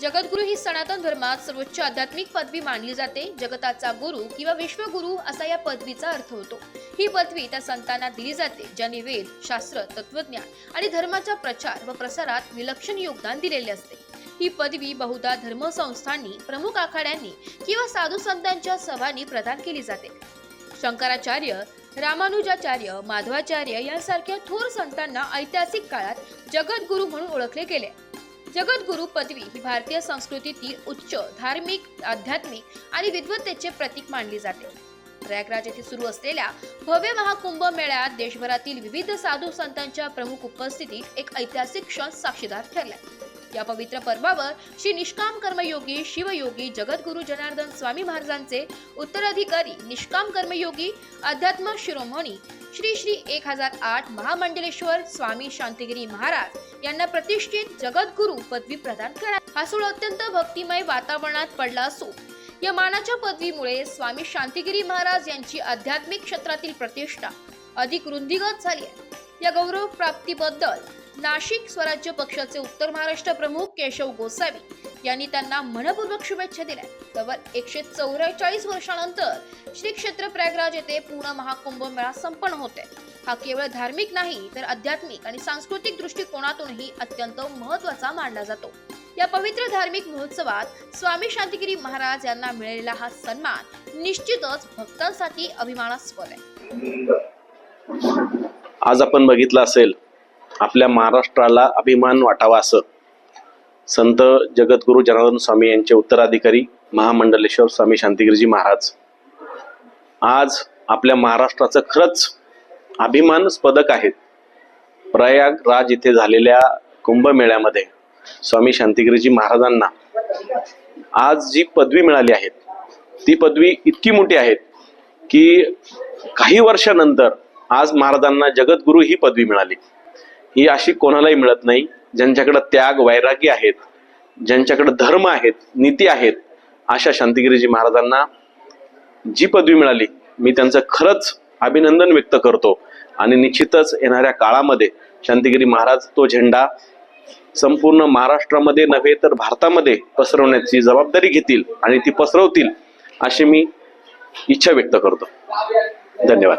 जगद्गुरु ही सनातन धर्मात सर्वोच्च आध्यात्मिक पदवी मानली जाते. जगताचा गुरु किंवा विश्वगुरु असा या पदवीचा अर्थ होतो. ही पदवी त्या संतांना दिली जाते ज्यांनी वेद शास्त्र तत्वज्ञान आणि धर्माच्या प्रचार व प्रसारात विलक्षण योगदान दिलेले असते. ही पदवी बहुधा धर्मसंस्थांनी प्रमुख आखाड्यांनी किंवा साधू संतांच्या सभांनी प्रदान केली जाते. शंकराचार्य रामानुजाचार्य माधवाचार्य यांसारख्या थोर संतांना ऐतिहासिक काळात जगद्गुरु म्हणून ओळखले गेले. जगद्गुरु पदवी ही भारतीय संस्कृतीतील उच्च धार्मिक आध्यात्मिक आणि विद्वत्तेचे प्रतीक मानली जाते. प्रयागराज येथे सुरू असलेल्या भव्य महाकुंभ मेळ्यात देशभरातील विविध साधू संतांच्या प्रमुख उपस्थितीत एक ऐतिहासिक क्षण साक्षीदार ठरला. या पवित्र पर्वावर श्री निष्काम कर्मयोगी शिवयोगी जगद्गुरु जनार्दन स्वामी महाराजांचे उत्तराधिकारी निष्काम कर्मयोगी अध्यात्म शिरोमणी श्री श्री एक हजार आठ महामंडलेश्वर स्वामी शांतिगिरी महाराज यांना प्रतिष्ठित जगद्गुरु पदवी प्रदान करण्यात हा सोहळा अत्यंत भक्तिमय वातावरणात पडला असून या मानाच्या पदवीमुळे स्वामी शांतिगिरी महाराज यांची आध्यात्मिक क्षेत्रातील प्रतिष्ठा अधिक रुंदीगत झाली आहे. या गौरव प्राप्तीबद्दल नाशिक स्वराज्य पक्षाचे उत्तर महाराष्ट्र प्रमुख केशव गोसावी यांनी त्यांना मनपूर्वक शुभेच्छा दिल्या. तब्बल एकशे चौवेचाळीस वर्षानंतर श्री क्षेत्र प्रयागराज येथे पूर्ण महाकुंभ मेळा संपन्न होते हा केवळ धार्मिक नाही तर आध्यात्मिक आणि सांस्कृतिक दृष्टिकोनातूनही अत्यंत महत्त्वाचा मानला जातो. या पवित्र धार्मिक महोत्सवात स्वामी शांतिगिरी महाराज यांना मिळालेला हा सन्मान निश्चितच भक्तांसाठी अभिमानास्पद आहे. आज आपण बघितलं असेल आपल्या महाराष्ट्राला अभिमान वाटावा असं. संत जगद्गुरू जनार्दन स्वामी यांचे उत्तराधिकारी महामंडलेश्वर स्वामी शांतिगिरीजी महाराज. आज आपल्या महाराष्ट्राचं खरंच अभिमानस्पदक आहेत प्रयागराज इथे झालेल्या कुंभमेळ्यामध्ये स्वामी शांतिगिरीजी महाराजांना आज जी पदवी मिळाली आहे ती पदवी इतकी मोठी आहे की काही वर्षानंतर आज महाराजांना जगद्गुरू ही पदवी मिळाली. ही अशी कोणालाही मिळत नाही. ज्यांच्याकडे त्याग वैराग्य आहेत ज्यांच्याकडे धर्म आहेत नीती आहेत अशा शांतिगिरीजी महाराजांना जी पदवी मिळाली मी त्यांचं खरंच अभिनंदन व्यक्त करतो. आणि निश्चितच येणाऱ्या काळामध्ये शांतिगिरी महाराज तो झेंडा संपूर्ण महाराष्ट्रामध्ये नव्हे तर भारतामध्ये पसरवण्याची जबाबदारी घेतील आणि ती पसरवतील अशी मी इच्छा व्यक्त करतो. धन्यवाद.